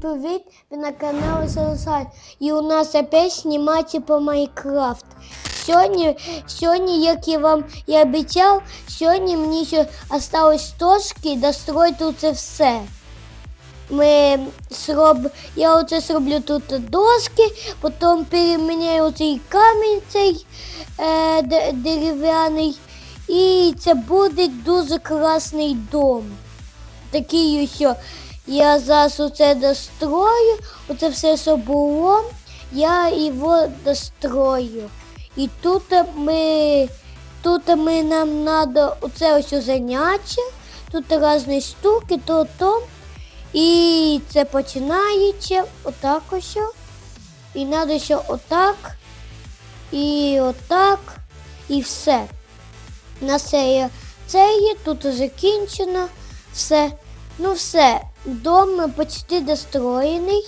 привіт! Ви на каналі Сансай. І у нас опять знімається по Майнкрафт. Сьогодні, сьогодні, як я вам і обіцяв, сьогодні мені ще осталось трошки достроїти це все. Ми зроб... Я оце зроблю тут доски, потім переміняю цей камінь цей е, дерев'яний. І це буде дуже класний дом. Такий що я зараз оце дострою, оце все, що було, я його дострою. І тут ми, тут ми нам треба оце ось заняття, тут різні штуки, то то. І це починається отак ось. І треба ще отак, і отак, і все. На це є це є, тут закінчено, все. Ну все, дом почти достроєний.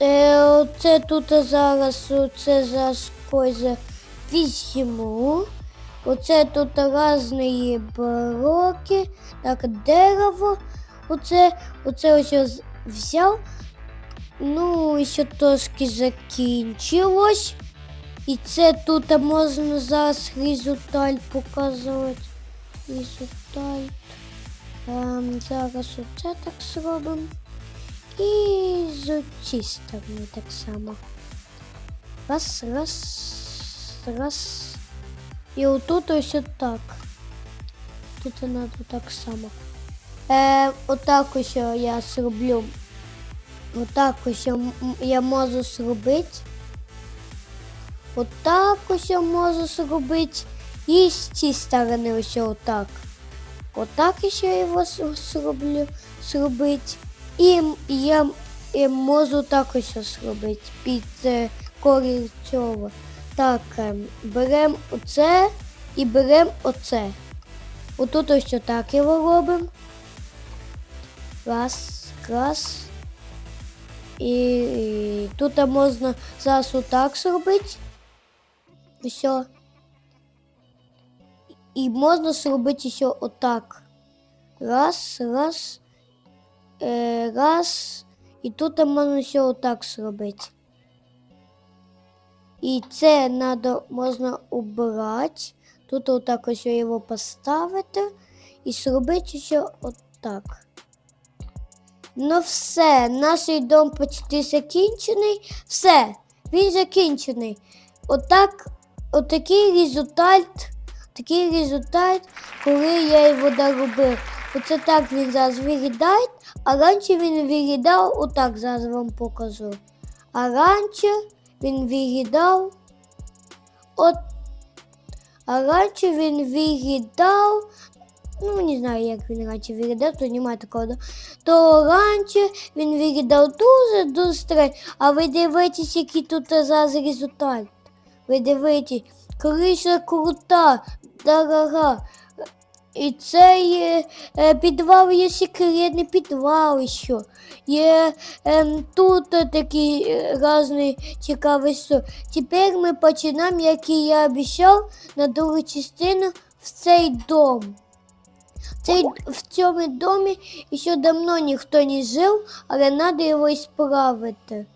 Е, це тут зараз це зараз коза візьму. Оце тут різні блоки, так, дерево. Оце, оце ось взяв. Ну, і ще трошки закінчилось. І це тут можна зараз результат показувати. Результат. Ем, зараз оце так зробимо. І з цієї так само. Раз, раз, раз. І отут ось отак. Тут треба так само. Е, отак ось я зроблю. Отак ось я я можу зробити. Отак ось я можу зробити. І з цієї сторони ось отак. Отак ще його зроблю зробити. І я і можу так ось зробити під е, колір цього. Так, ем, беремо оце і беремо оце. Отут ось отак його робимо. Раз, раз. І, і тут можна зараз отак зробити. Все. І можна зробити ще отак. Раз, раз, е, раз. І тут можна ще отак зробити. І це надо, можна убрати. Тут отак ось його поставити і зробити ще отак. Ну все, наш дом почти закінчений. Все, він закінчений. Отак, отакий результат, такий результат, коли я його доробив. Оце так він зараз виглядає, а раніше він виглядав, отак зараз вам покажу. А раніше він виглядав от. А раніше він виглядав, ну не знаю, як він раніше виглядав, то немає такого. То раніше він виглядав дуже-дуже странно. А ви дивитесь, який тут зараз результат. Ви дивитесь, криша крута, дорога. І це є е, підвал, є секретний підвал ще. Є тут такі е, різні цікаві що. Тепер ми починаємо, як і я обіцяв, на другу частину в цей дом. Цей, в цьому домі ще давно ніхто не жив, але треба його справити.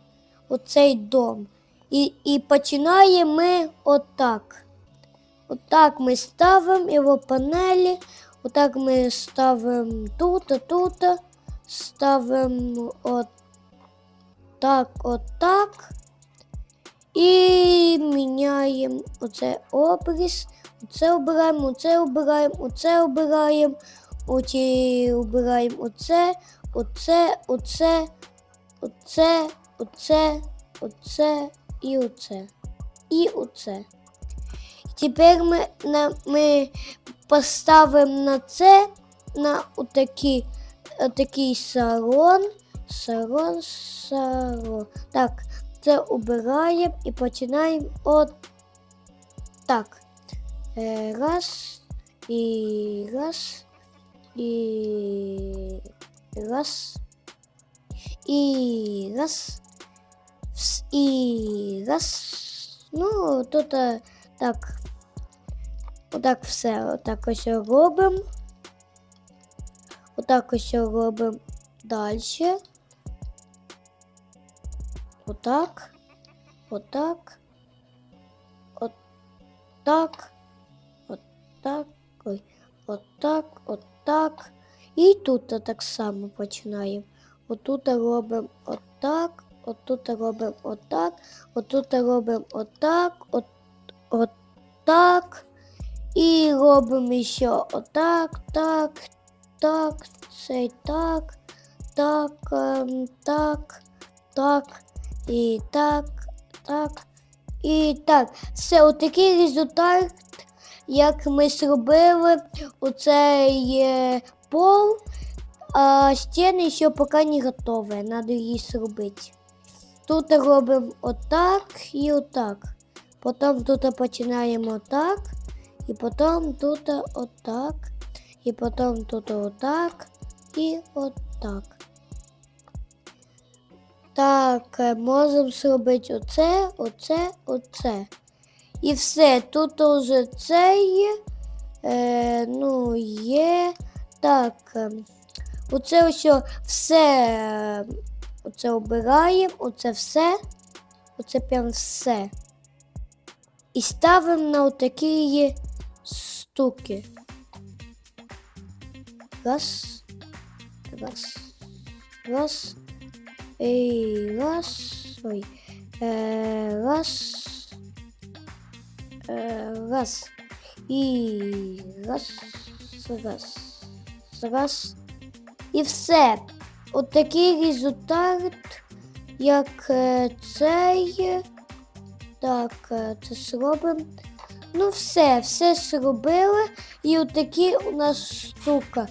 Оцей дом. І, і починаємо ми отак. Отак ми ставимо його панелі, отак ми ставимо тут, тут, ставимо отак, отак. І міняємо оце обріз. Оце обираємо, оце обираємо, оце обираємо, оці обираємо оце, оце, оце, оце, оце, оце і оце. І оце. Тепер ми, на, ми поставимо на це на отакі, отакий салон. Салон, салон. Так, це обираємо і починаємо от так. Е, Раз і раз. І раз. І раз. І раз. Ну, тут е, так. Отак все. Отак ось робимо. Отак ось робимо далі. отак, отак, отак, отак, ой, отак, отак. І тут так само починаємо. Отут робимо отак, отут робимо отак, отут робимо отак, от, отак. І робимо ще отак, так, так, цей так, так, ем, так, так, і так, так, і так. Все, отакий результат, як ми зробили оцей е, пол, а стіни ще поки не готові, треба її зробити. Тут робимо отак і отак. Потім тут починаємо отак. І потім тут отак. І потім тут отак. І отак. Так, можемо зробити оце, оце, оце. І все. Тут уже це є. Е, ну, є. Так. Оце ось все. Оце обираємо, оце все. Оце прям все. І ставимо на отакі штуки. Раз, раз, раз, і раз, ой, е, раз, е, раз, і раз, раз, раз, і все. Отакий результат, як е, цей. Так, е, це зробимо. Ну, все, все зробили. І отакі у нас штука.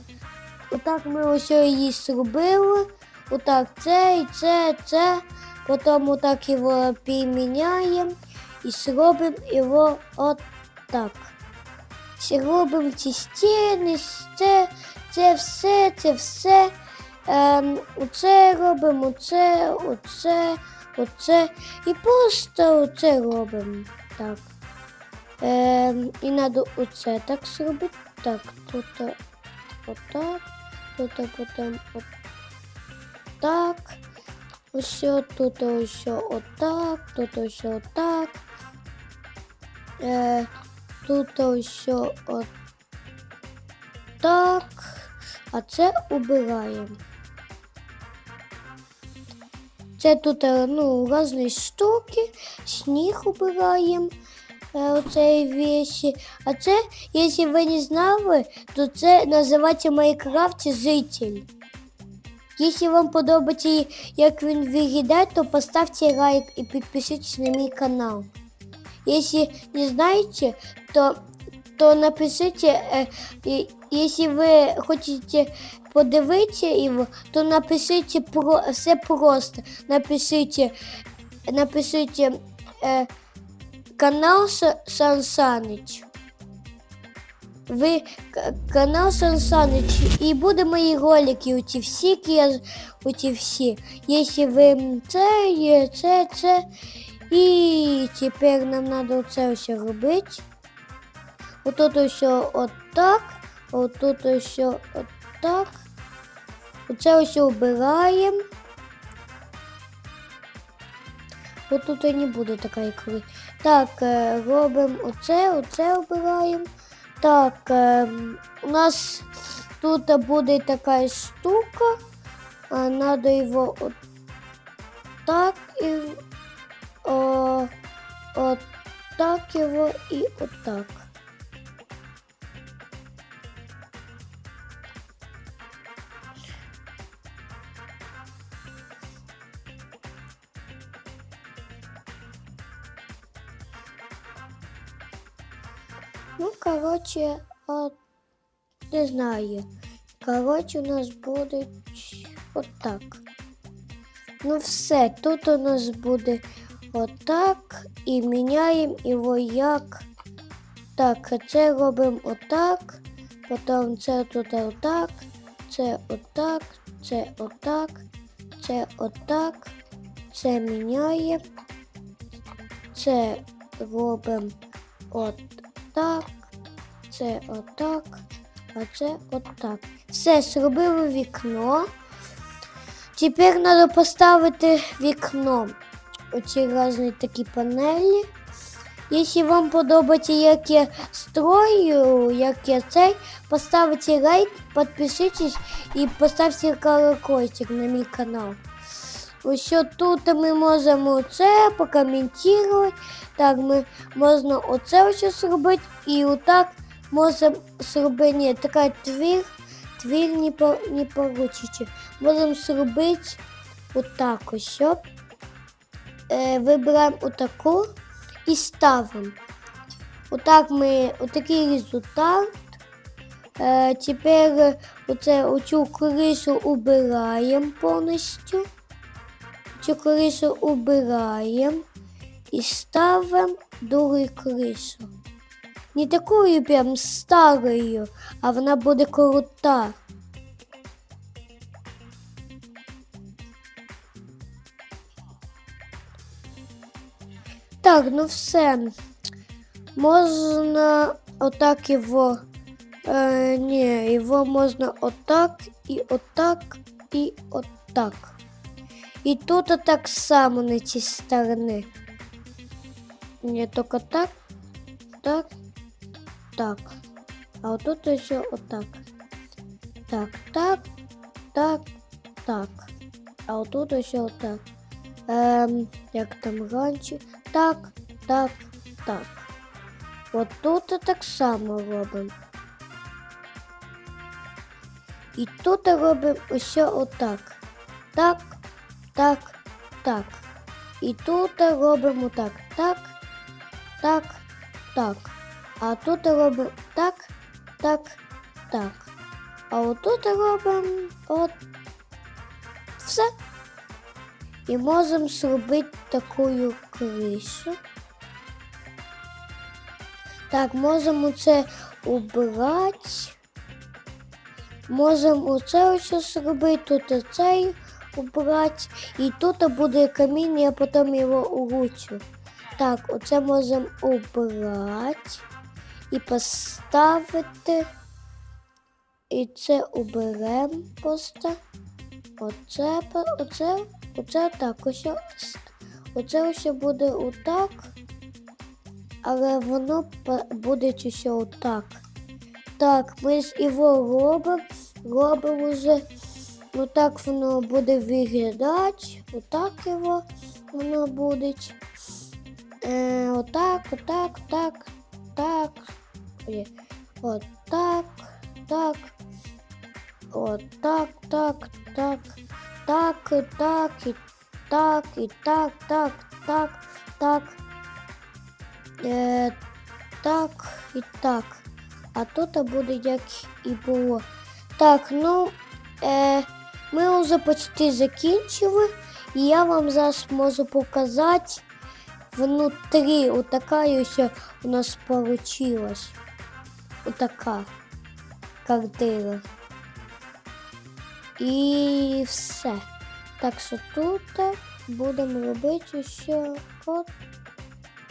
Отак ми ось її зробили. Отак це і це, це. Потім отак його підміняємо і зробимо його отак. Зробимо ці стіни, це, це все, це все. Ем, оце робимо, оце, оце, оце. І просто оце робимо. Так. Ем, і треба оце так зробити. Так, тут е, отак, тут е, потім отак. Ось е, тут ось отак, тут ось отак. Е, тут ось отак. А це убираємо. Це тут е, ну, різні штуки, сніг убираємо. е, Оцей вещи. А це, якщо ви не знали, то це називається в Майнкрафті житель. Якщо вам подобається, як він виглядає, то поставте лайк і підпишитесь на мій канал. Если не знаете, то, то напишите, якщо ви хочете подивитися його, то напишите про, все просто. Напишите, напишите е, канал Са- Сан Санич. Ви канал Сан Санич, і буде мої ролики, оці всі, оці всі. Якщо ви це, є, це, це. І тепер нам треба це все робити. Отут все отак, отут все отак. Оце все обираємо. Отут і не буде така ікри. Так, е, робимо оце, оце обираємо. Так, е, у нас тут буде така штука. Надо його отак і о, отак його і отак. Короче, от, не знаю. Короче, у нас буде отак. Ну все, тут у нас буде отак і міняємо його як. Так, це робимо отак, потім це тут отак, це отак, це отак, це отак, це міняємо, це робимо отак, це отак, а отак. Все, зробили вікно. Тепер треба поставити вікно. оці різні такі панелі. Якщо вам подобається, як я строю, як я цей, поставте лайк, підпишитесь і поставте колокольчик на мій канал. Ось тут ми можемо це покоментувати. Так, ми можна оце ось зробити і отак можемо зробити. Така твір, твір не, по, не получите. Можемо зробити отак ось. Е, вибираємо отаку і ставимо. Отак ми отакий результат. Е, тепер оце, оцю кришу убираємо повністю. Цю кришу убираємо і ставимо другу кришу. Не такою прям старою, а вона буде крута. Так, ну все. Можна отак його. Е, ні, його можна отак і отак і отак. І тут так само на цій сторони. Ні, тільки так, так, так. А отут ще отак. Так, так, так, так. А отут ще отак. Ем, як там раніше. Так, так, так. От тут так само робимо. І тут робимо ще отак. Так, так, так. І тут робимо так, так, так, так. А тут робимо так, так, так. А отут робимо от все. І можемо зробити таку кришу. Так, можемо це убрати. Можемо оце ось зробити, тут оцей убрати. І тут буде камінь, я потім його улучшу. Так, оце можемо убрати і поставити. І це уберемо просто. Оце, оце, оце так. Ось, оце ось буде отак. Але воно буде ще отак. Так, ми ж його робимо, робимо вже. Ну так воно буде виглядати. Отак його воно буде. Е, отак, отак, так, так. Ой, Отак, так. Отак, так, так, так, і так, і так, і так, так, так, так. Е, так і так. А тут буде як і було. Так, ну е, ми вже почти закінчили. І я вам зараз можу показати внутрі. Отака ось у нас получилась. Отака картина. І все. Так що тут будемо робити ще от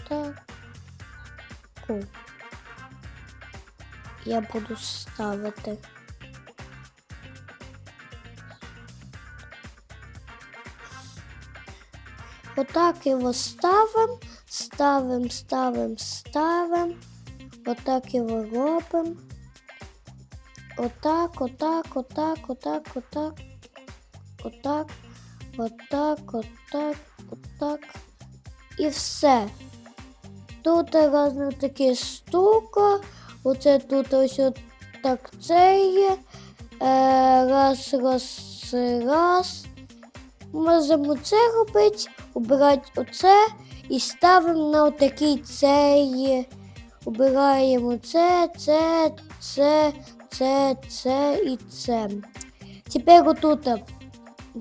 таку. Я буду ставити. Отак його ставимо, ставимо, ставимо, ставимо. Отак його робимо. Отак, отак, отак, отак, отак. Отак, отак, отак, отак. І все. Тут разно такі штука. Оце тут ось от так це є. Е, раз, раз, раз. Можемо це робити, обирати оце і ставимо на отакий цей. Обираємо це, це, це, це, це і це. Тепер отут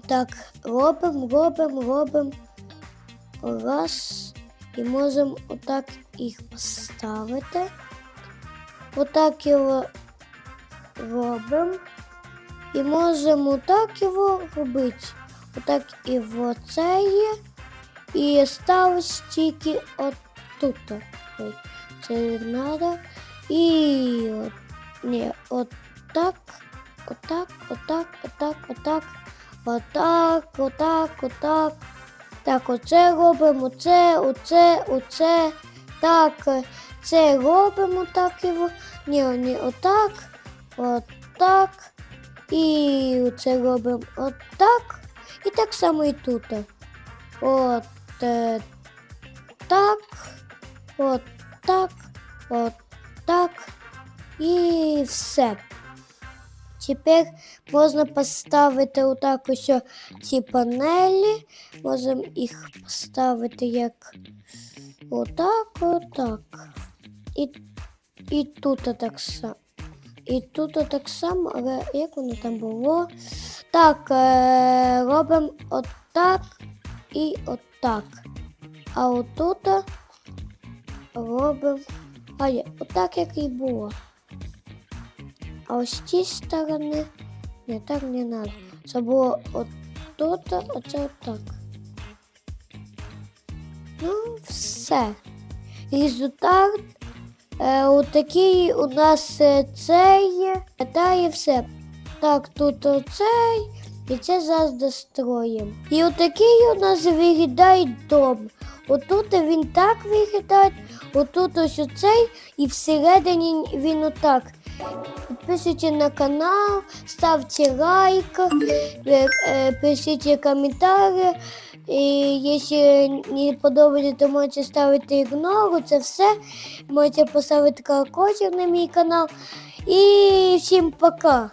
так робимо, робимо, робимо. Раз. І можемо отак їх поставити. Отак його робимо. І можемо так його робити. Отак і в це є. І ставиш тільки отут. Це не треба. І от, ні, отак, отак, отак, отак, отак, отак, отак, отак. Так, оце робимо, оце, оце, оце. Так, це робимо так його. Ні, ні, отак, отак. І це робимо отак. І так само і тут. От е, так, от так, от так. І все. Тепер можна поставити отак ось ці панелі. Можемо їх поставити як отак, отак. І, і тут так само. І тут так само, але як воно там було? Так, е, робимо отак і отак. А отут робимо. А є, отак, як і було. А ось цієї сторони не так не треба. Це було отут, оце отак. Ну, все. Результат е, отакий у нас е, цей. Та і все. Так, тут оцей. І це зараз достроїмо. І отакий у нас виглядає дом. Отут він так виглядає, отут ось оцей, і всередині він отак. Підписуйтесь на канал, ставте лайк, е, е, пишіть коментарі. І якщо не подобається, то можете ставити ігнору, це все. Можете поставити колокольчик на мій канал. І всім пока!